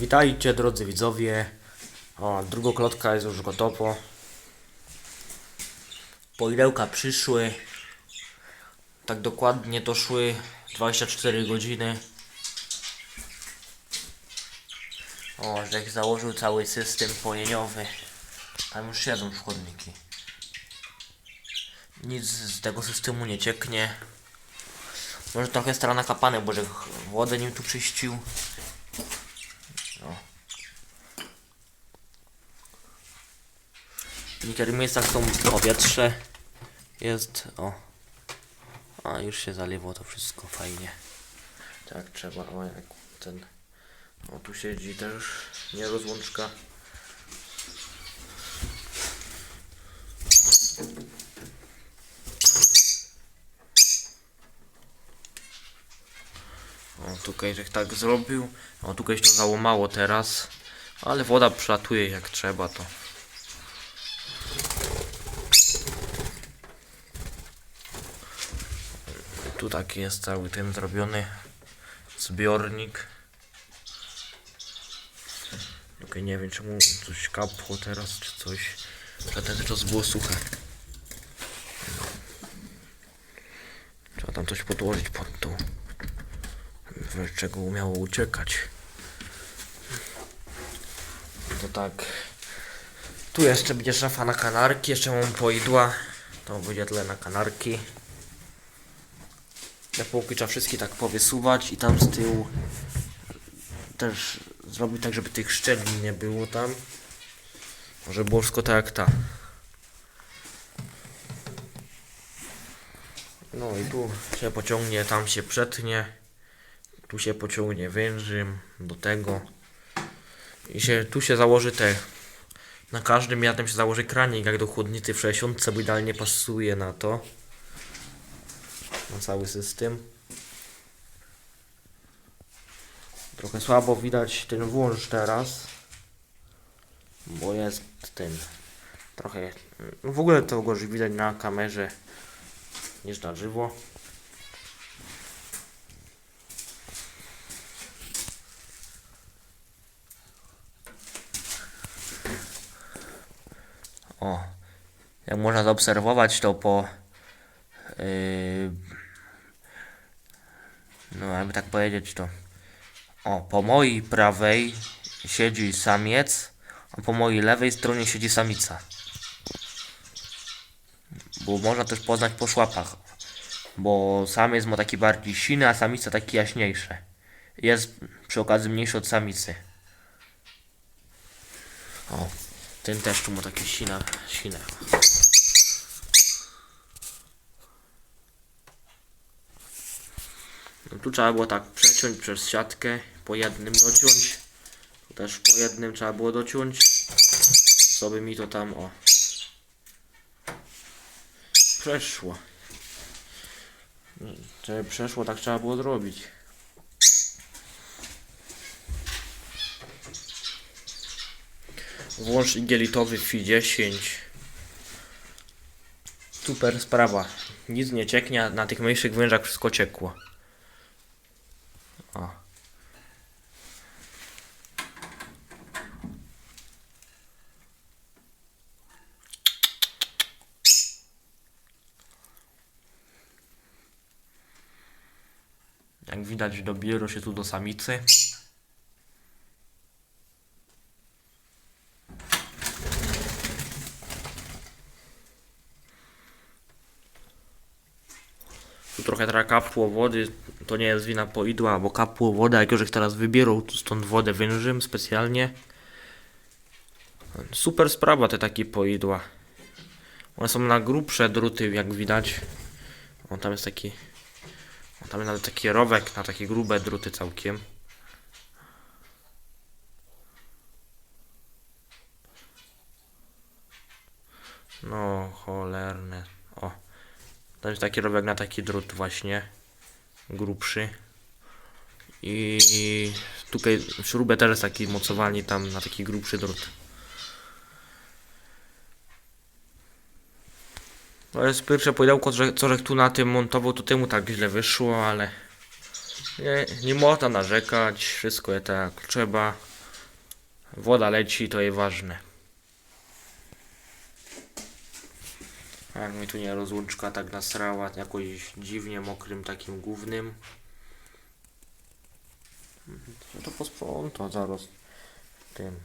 Witajcie drodzy widzowie. O, drugoklotka jest już gotowo. Poidełka przyszły. Tak dokładnie to szły 24 godziny. O, Żek założył cały system pojeniowy. Tam już siedzą szkodniki. Nic z tego systemu nie cieknie. Może trochę stara nakapane, bo Żek wodę nim tu czyścił. Niektórych miejscach są powietrze. Jest, o. A już się zaliło to wszystko fajnie. Tak trzeba, o jak ten. O tu siedzi też nie rozłączka. O tutaj żech tak zrobił. O tutaj się to załomało teraz. Ale woda przelatuje jak trzeba to. Tu taki jest cały ten zrobiony zbiornik. Okej, nie wiem czemu coś kapło teraz czy coś. Przedtem czas było suche. Trzeba tam coś podłożyć pod tą. Czego umiało uciekać. To tak. Tu jeszcze będzie szafa na kanarki, jeszcze mam poidła. To będzie tyle na kanarki. Te półki trzeba wszystkie tak powysuwać i tam z tyłu też zrobić tak, żeby tych szczelin nie było tam. Może było wszystko tak jak ta. No i tu się pociągnie, tam się przetnie. Tu się pociągnie wężym do tego. I się tu się założy te. Na każdym jadem się założy kranik jak do chłodnicy w 60, bo idealnie pasuje na to na cały system. Trochę słabo widać ten włącz teraz, bo jest ten trochę, no w ogóle to gorzej widać na kamerze niż na żywo. O, jak można zaobserwować to po Yy, no, jakby tak powiedzieć, to. O, po mojej prawej siedzi samiec, a po mojej lewej stronie siedzi samica. Bo można też poznać po szłapach. Bo samiec ma taki bardziej siny, a samica taki jaśniejsze. Jest przy okazji mniejszy od samicy. O, ten też tu ma takie sina, sine. Tu trzeba było tak przeciąć przez siatkę, po jednym dociąć. Tu też po jednym trzeba było dociąć. Co by mi to tam, o. Przeszło. Żeby przeszło, tak trzeba było zrobić. Włącz igielitowy FI 10. Super sprawa. Nic nie cieknie, na tych mniejszych wężach wszystko ciekło. O. Jak widać dobiero się tu do samicy. Tu trochę teraz kapło wody, to nie jest wina poidła, bo kapło woda, jak już teraz wybierą stąd wodę wężym specjalnie. Super sprawa te takie poidła. One są na grubsze druty, jak widać. O, tam jest taki... O, tam jest nawet taki rowek na takie grube druty całkiem. No, cholerne. O. To jest taki rowek na taki drut właśnie. Grubszy. I tutaj śrubę też taki mocowani tam na taki grubszy drut. To jest pierwsze pudełko, że, co żech tu na tym montował, to temu tak źle wyszło, ale nie, nie można narzekać, wszystko jest tak trzeba. Woda leci, to jest ważne. Jak mi tu nie rozłączka tak nasrała jakoś dziwnie mokrym takim głównym. No to posprząta zaraz tym.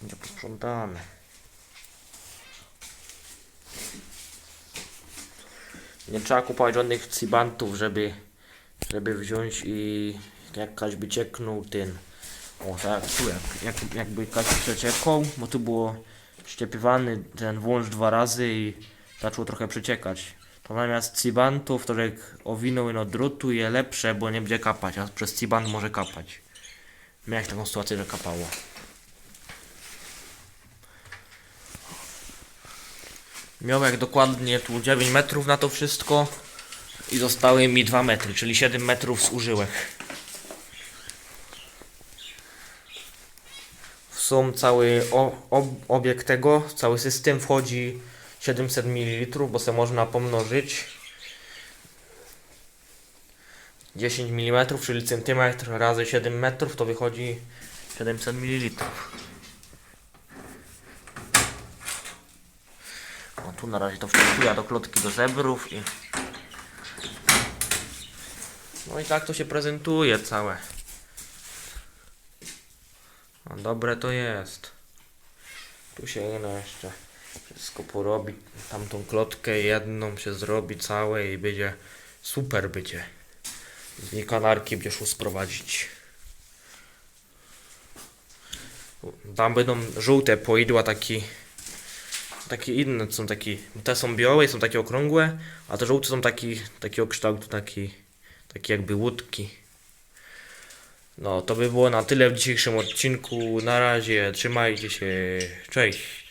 Będzie posprzątane. Nie trzeba kupować żadnych cybantów, żeby, żeby wziąć i jak Kaś by cieknął ten. O tak, tu jak, jak, jakby Kaś przeciekał, bo tu było ściepywany ten włącz dwa razy i zaczął trochę przeciekać. To zamiast cibantów, to jak owinął no drutu je lepsze, bo nie będzie kapać, a przez cibant może kapać. Miałeś taką sytuację, że kapało. Miał jak dokładnie tu 9 metrów na to wszystko i zostały mi 2 metry, czyli 7 metrów zużyłek. Sum cały obieg tego, cały system wchodzi 700 ml, bo se można pomnożyć 10 mm, czyli centymetr razy 7 metrów, to wychodzi 700 ml. O, tu na razie to wczytuję do klotki do żebrów i... No i tak to się prezentuje całe. No dobre to jest. Tu się no jeszcze wszystko porobi. Tamtą klotkę jedną się zrobi całe i będzie super będzie. Dwie kanarki będziesz usprowadzić. Tam będą żółte poidła taki takie inne są taki, te są białe są takie okrągłe, a te żółte są taki, takiego kształtu, taki, taki jakby łódki. No, to by było na tyle w dzisiejszym odcinku. Na razie, trzymajcie się, cześć.